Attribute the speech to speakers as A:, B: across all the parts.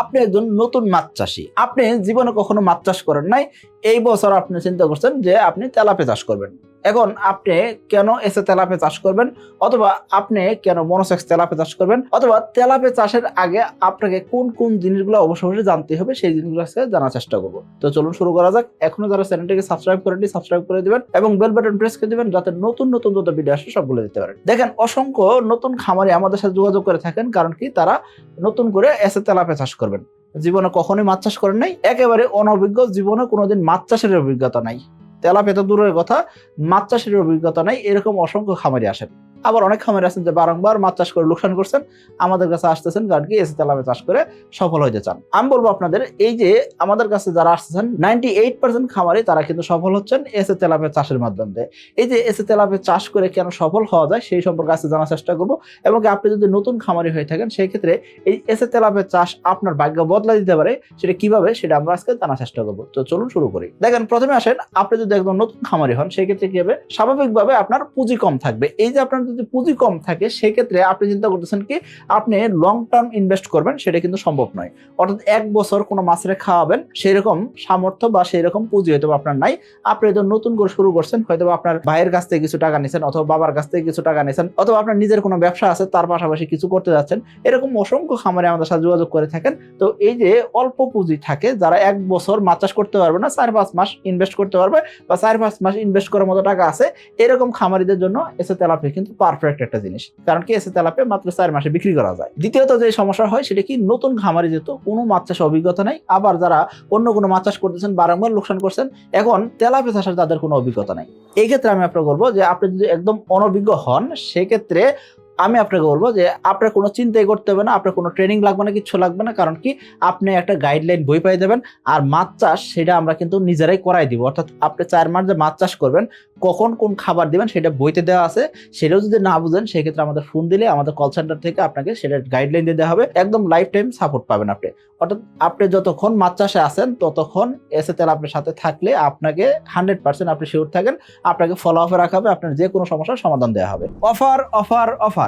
A: আপনি একজন নতুন মাছ চাষি। আপনি জীবনে কখনো মাছ চাষ করেন নাই। এই বছর আপনি চিন্তা করছেন যে আপনি তেলাপে চাষ করবেন। এখন আপনি কেন এসে তেলাপে চাষ করবেন? অথবা আপনি কেন মনোসেক্স তেলাপে চাষ করবেন? অথবা তেলাপে চাষের আগে আপনাকে কোন কোন জিনিসগুলো অবশ্য অবশ্যই জানতে হবে, সেই জিনিসগুলো জানার চেষ্টা করব। তো চলুন শুরু করা যাক। এখনও যারা চ্যানেলটিকে সাবস্ক্রাইব করেনি সাবস্ক্রাইব করে দিবেন এবং বেল বাটন প্রেস করে দিবেন যাতে নতুন নতুন যত ভিডিও আসে সবগুলো দিতে পারেন। দেখেন, অসংখ্য নতুন খামারি আমাদের সাথে যোগাযোগ করে থাকেন, কারণ কি তারা নতুন করে এসে তেলাপে চাষ করবেন। জীবনে কখনোই মাছ চাষ করেন নাই, একেবারে অনভিজ্ঞ, জীবনে কোনোদিন মাছ চাষের অভিজ্ঞতা নাই। তেলাপে তো দূরের কথা মাছ চাষের অভিজ্ঞতা নাই এরকম অসংখ্য খামারি আসেন। আবার অনেক খামারি আছেন যে বারংবার মাছ চাষ করে লোকসান করছেন, আমাদের কাছে আসতেছেন কারণ কি এসে তেলাপে চাষ করে সফল হইতে চান। আমি বলব আপনাদের, এই যে আমাদের কাছে যারা আসতেছেন নাইনটি এইট পার্সেন্ট খামারি তারা কিন্তু সফল হচ্ছেন এসে তেলাপে চাষের মাধ্যমে এই যে এসে তেলাপে চাষ করে কেন সফল হওয়া যায় সেই সম্পর্কে আজকে জানার চেষ্টা করব এবং আপনি যদি নতুন খামারি হয়ে থাকেন, সেই ক্ষেত্রে এই এসে তেলাপে চাষ আপনার ভাগ্য বদলা দিতে পারে, সেটা কীভাবে সেটা আমরা আজকে জানার চেষ্টা করব। তো চলুন শুরু করি। দেখেন, প্রথমে আসেন, আপনি যদি একদম নতুন খামারি হন, সেই ক্ষেত্রে কি হবে? স্বাভাবিকভাবে আপনার পুঁজি কম থাকবে। এই যে আপনার পুঁজি কম থাকে সেই ক্ষেত্রে আপনি চিন্তা করতেছেন কি, আপনি লং টার্ম ইনভেস্ট করবেন, সেটা কিন্তু সম্ভব নয়। অর্থাৎ এক বছর কোনো মাছের খাওয়াবেন সেই রকম সামর্থ্য বা সেই রকম পুঁজি হয়তো আপনার নাই। আপনি হয়তো নতুন করে শুরু করছেন হয়তো আপনার ভাইয়ের কাছ থেকে কিছু টাকা নিছেন অথবা বাবার কাছ থেকে কিছু টাকা নিছেন, অথবা আপনার নিজের কোনো ব্যবসা আছে, তার পাশাপাশি কিছু করতে যাচ্ছেন, এরকম অসংখ্য খামারে আমাদের সাথে যোগাযোগ করে থাকেন। তো এই যে অল্প পুঁজি থাকে, যারা এক বছর মাছ চাষ করতে পারবে না, চার পাঁচ মাস ইনভেস্ট করতে পারবে বা চার পাঁচ মাস ইনভেস্ট করার মতো টাকা আছে, এরকম খামারিদের জন্য এসে তেলাপি কিন্তু পারফেক্ট একটা জিনিস। কারণ কি? এসে তেলাপে মাত্র চার মাসে বিক্রি করা যায়। দ্বিতীয়ত যে সমস্যা হয়, সেটা কি? নতুন খামারি যেহেতু কোনো মাছ চাষে অভিজ্ঞতা নেই, আবার যারা অন্য কোনো মাছ চাষ করতেছেন, বারংবার লোকসান করছেন, এখন তেলাপে চাষের তাদের কোনো অভিজ্ঞতা নাই। এই ক্ষেত্রে আমি আপনাকে বলব যে, আপনি যদি একদম অনভিজ্ঞ হন, সেক্ষেত্রে আমি আপনাকে বলব যে আপনার কোনো চিন্তাই করতে হবে না, আপনার কোনো ট্রেনিং লাগবে না, কিছু লাগবে না, কারণ কি আপনি একটা গাইডলাইন বই পাই দেবেন আর মাছ চাষ সেটা আমরা কিন্তু নিজেরাই করাই দিব। অর্থাৎ আপনি চার মাস যে মাছ চাষ করবেন, কখন কোন খাবার দিবেন সেটা বইতে দেওয়া আছে, সেটাও যদি না বুঝেন সেক্ষেত্রে আমাদের ফোন দিলে আমাদের কল সেন্টার থেকে আপনাকে সেটা গাইডলাইন দিয়ে দেওয়া হবে। একদম লাইফ টাইম সাপোর্ট পাবেন আপনি। অর্থাৎ আপনি যতক্ষণ মাছ চাষে আসেন ততক্ষণ এসে তেল আপনার সাথে থাকলে আপনাকে হান্ড্রেড পার্সেন্ট আপনি শিওর থাকেন, আপনাকে ফলো আপে রাখা হবে, আপনার যে কোনো সমস্যার সমাধান দেওয়া হবে। অফার অফার অফার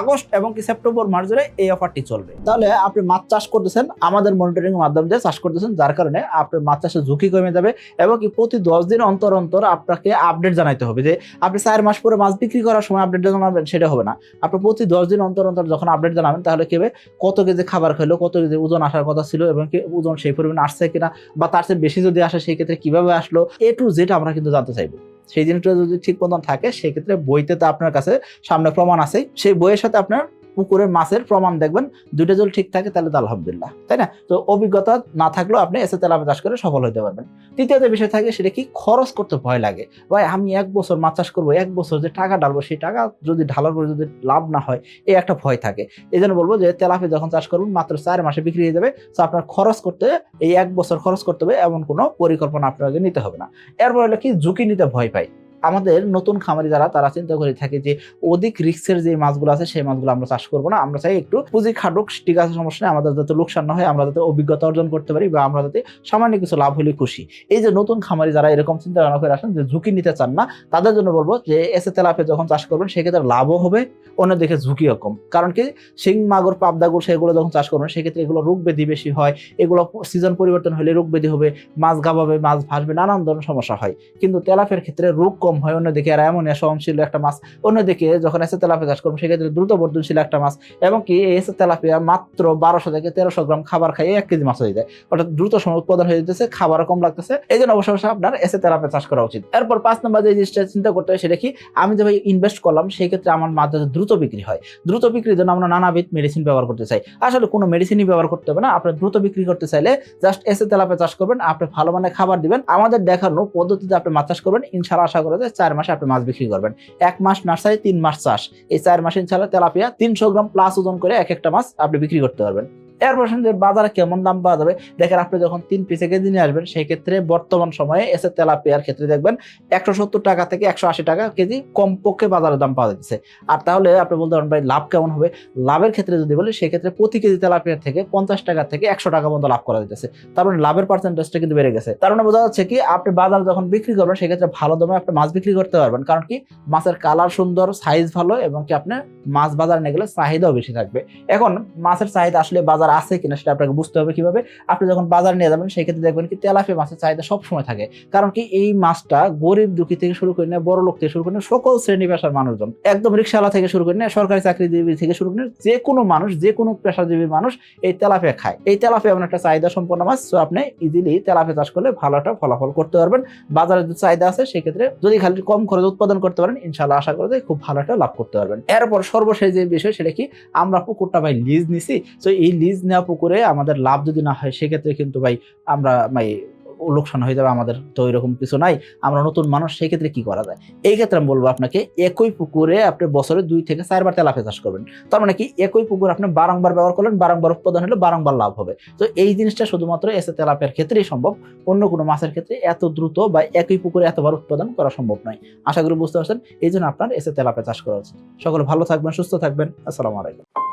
A: আগস্ট এবং কি সেপ্টেম্বর মাস ধরে এই অফারটি চলবে। তাহলে আপনি মাছ চাষ করতেছেন, আমাদের মনিটরিং এর মাধ্যমে দিয়ে চাষ করতেছেন, যার কারণে আপনার মাছ চাষের ঝুঁকি কমে যাবে এবং কি প্রতি দশ দিন অন্তর অন্তর আপনাকে আপডেট জানাইতে হবে যে আপনি চার মাস পরে মাছ বিক্রি করার সময় আপডেট জানাবেন সেটা হবে না। আপনি প্রতি দশ দিন অন্তর অন্তর যখন আপডেট জানাবেন, তাহলে কি হবে? কত কেজি খাবার খেলো কত কেজি ওজন আসার কথা ছিল এবং কি ওজন সেই পরিমাণে আসছে কিনা বা তার চেয়ে বেশি যদি আসে, সেই ক্ষেত্রে কীভাবে আসলো? এ টু জেড আমরা কিন্তু জানতে চাইব। সেই জিনিসটা যদি ঠিক মতন থাকে, সেক্ষেত্রে বইতে তো আপনার কাছে সামনে প্রমাণ আছে সেই বইয়ের সাথে আপনার পুকুরের মাছের প্রমাণ দেখবেন। দুইটা জল ঠিক থাকে তাহলে তো আলহামদুলিল্লাহ, তাই না? তো অভিজ্ঞতা না থাকলেও আপনি এসে তেলাপে চাষ করে সফল হতে পারবেন। তৃতীয় যে বিষয় থাকে সেটা কি খরচ করতে ভয় লাগে। ভাই, আমি এক বছর মাছ চাষ করব, এক বছর যে টাকা ঢালবো, সেই টাকা যদি ঢালার পরে যদি লাভ না হয় এই একটা ভয় থাকে। এই জন্য বলব যে তেলাপে যখন চাষ করবেন, মাত্র চার মাসে বিক্রি হয়ে যাবে। তো আপনার খরচ করতে এই এক বছর খরচ করতে হবে, এমন কোনো পরিকল্পনা আপনাকে নিতে হবে না। এরপর হলো কি, ঝুঁকি নিতে ভয় পাই আমাদের নতুন খামারি যারা, তারা চিন্তা করে থাকে যে অধিক রিক্সের যে মাছগুলো আছে, সেই মাছগুলো আমরা চাষ করব না। আমরা চাই একটু পুঁজি খাটুক, ঠিক আছে, সমস্যা নেই। আমাদের যাতে লোকসান না হয়, আমরা যাতে অভিজ্ঞতা অর্জন করতে পারি বা আমরা যাতে সামান্য কিছু লাভ হলে খুশি। এই যে নতুন খামারি যারা এরকম চিন্তা ভাবনা করে আসেন যে ঝুঁকি নিতে চান না, তাদের জন্য বলব যে এসে তেলাপে যখন চাষ করবেন, সেক্ষেত্রে লাভও হবে, অন্যদিকে ঝুঁকিও কম। কারণ কি? শিং, মাগুর পাবদাগুর সেগুলো যখন চাষ করবেন, সেক্ষেত্রে এগুলো রোগ ব্যাধি বেশি হয়, এগুলো সিজন পরিবর্তন হলে রোগ ব্যাধি হবে, মাছ গাবাবে, মাছ ভাসবে, নানান ধরনের সমস্যা হয়। কিন্তু তেলাপের ক্ষেত্রে রোগ কম হয় অন্যদিকে এরা এমন সহনশীল একটা মাছ। অন্যদিকে যখন এসে তেলাপিয়া চাষ করবেন সেক্ষেত্রে দ্রুত বর্ধনশীল একটা মাছ। এবং কি, এই এসে তেলাপিয়া মাত্র বারোশো থেকে তেরোশো গ্রাম খাবার খাইয়ে এক কেজি মাছ হয়ে যায়। অর্থাৎ দ্রুত সময় উৎপাদন হয়ে যেতেছে, খাবার কম লাগতেছে। এই জন্য অবশ্য আপনার এসে তেলাপিয়া চাষ করা উচিত। এরপর পাঁচ নম্বর যে জিনিসটা চিন্তা করতে হয়, সেটা কি, আমি যে ভাই ইনভেস্ট করলাম সেই ক্ষেত্রে আমার মাছ যাতে দ্রুত বিক্রি হয়। দ্রুত বিক্রির জন্য আমরা নানাবিধ মেডিসিন ব্যবহার করতে চাই। আসলে কোনো মেডিসিনই ব্যবহার করতে হবে না। আপনি দ্রুত বিক্রি করতে চাইলে জাস্ট এসে তেলাপিয়া চাষ করবেন, আপনি ভালো মানে খাবার দিবেন। আমাদের দেখানো পদ্ধতিতে আপনি মাছ চাষ করবেন। ইনশাল্লাহ আশা করে যে চার মাসে আপনি মাছ বিক্রি করবেন। এক মাস নার্সারি, তিন মাস চাষ। এই চার মাসে ছাড়া তেলাপিয়া তিনশো গ্রাম প্লাস ওজন করে এক একটা মাছ আপনি বিক্রি করতে পারবেন। এরপর বাজারে কেমন দাম পাওয়া যাবে? দেখেন আপনি যখন তিন পিসে কেজি নিয়ে আসবেন সেই ক্ষেত্রে বর্তমান সময়ে এসে তেলাপিয়ার ক্ষেত্রে দেখবেন একশো সত্তর টাকা থেকে একশো আশি টাকা কেজি কমপক্ষে দাম পাওয়া যাচ্ছে। আর তাহলে আপনি বলতে পারেন, ভাই, লাভ কেমন হবে? লাভের ক্ষেত্রে যদি বলি, সেক্ষেত্রে প্রতি কেজি তেলাপিয়ার থেকে পঞ্চাশ টাকা থেকে একশো টাকা পর্যন্ত লাভ করা যেতেছে তার মানে লাভের পার্সেন্টেজটা কিন্তু বেড়ে গেছে। তার মানে বোঝা যাচ্ছে কি, আপনি বাজারে যখন বিক্রি করবেন, সেক্ষেত্রে ভালো দামে আপনি মাছ বিক্রি করতে পারবেন। কারণ কি, মাছের কালার সুন্দর সাইজ ভালো এবং কি আপনার মাছ বাজার নিয়ে গেলে চাহিদাও বেশি থাকবে। এখন মাছের চাহিদা আসলে বাজার আছে কিনা সেটা আপনাকে বুঝতে হবে কীভাবে। আপনি যখন বাজার নিয়ে যাবেন সেই ক্ষেত্রে দেখবেন কি তেলাপিয়া মাছের চাহিদা সবসময় থাকে। কারণ কি এই মাছটা গরিব দুঃখী থেকে শুরু করে নিয়ে বড় লোক থেকে শুরু করে সকল শ্রেণি পেশার মানুষজন, একদম রিক্সাওয়ালা থেকে শুরু করে নিয়ে সরকারি চাকরিজীবী থেকে শুরু করে যে কোনো মানুষ, যে কোনো পেশাজীবী মানুষ এই তেলাপিয়া খায়। এই তেলাপিয়া এমন একটা চাহিদা সম্পন্ন মাছ তো আপনি ইজিলি তেলাপিয়া চাষ করলে ভালো একটা ফলাফল করতে পারবেন। বাজারে যে চাহিদা আছে, সেক্ষেত্রে যদি খালি কম খরচে উৎপাদন করতে পারেন ইনশাল্লাহ আশা করা যায় খুব ভালো একটা লাভ করতে পারবেন। এরপর সর্বশেষ যে বিষয়, সেটা কি আমরা পুকুরটা ভাই লিজ নিছি। তো এই লিজ নেওয়া পুকুরে আমাদের লাভ যদি না হয়, সেক্ষেত্রে কিন্তু ভাই আমরা ভাই লোকসান হয়ে যাবে, আমাদের তো এরকম কিছু নাই। আমরা নতুন মানুষ সেই ক্ষেত্রে কি করা যায়? এই ক্ষেত্রে আমি বলব আপনাকে, একই পুকুরে আপনি বছরে দুই থেকে চারবার তেলাপে চাষ করবেন। তার মানে কি, একই পুকুর আপনি বারংবার ব্যবহার করলেন, বারংবার উৎপাদন হলে, বারংবার লাভ হবে। তো এই জিনিসটা শুধুমাত্র এসে তেলাপের ক্ষেত্রেই সম্ভব, অন্য কোনো মাছের ক্ষেত্রে এত দ্রুত বা একই পুকুরে এতবার উৎপাদন করা সম্ভব নয়। আশা করি বুঝতে পারছেন, এই জন্য আপনার এসে তেলাপে চাষ করা উচিত। সকলে ভালো থাকবেন, সুস্থ থাকবেন। আসসালামু আলাইকুম।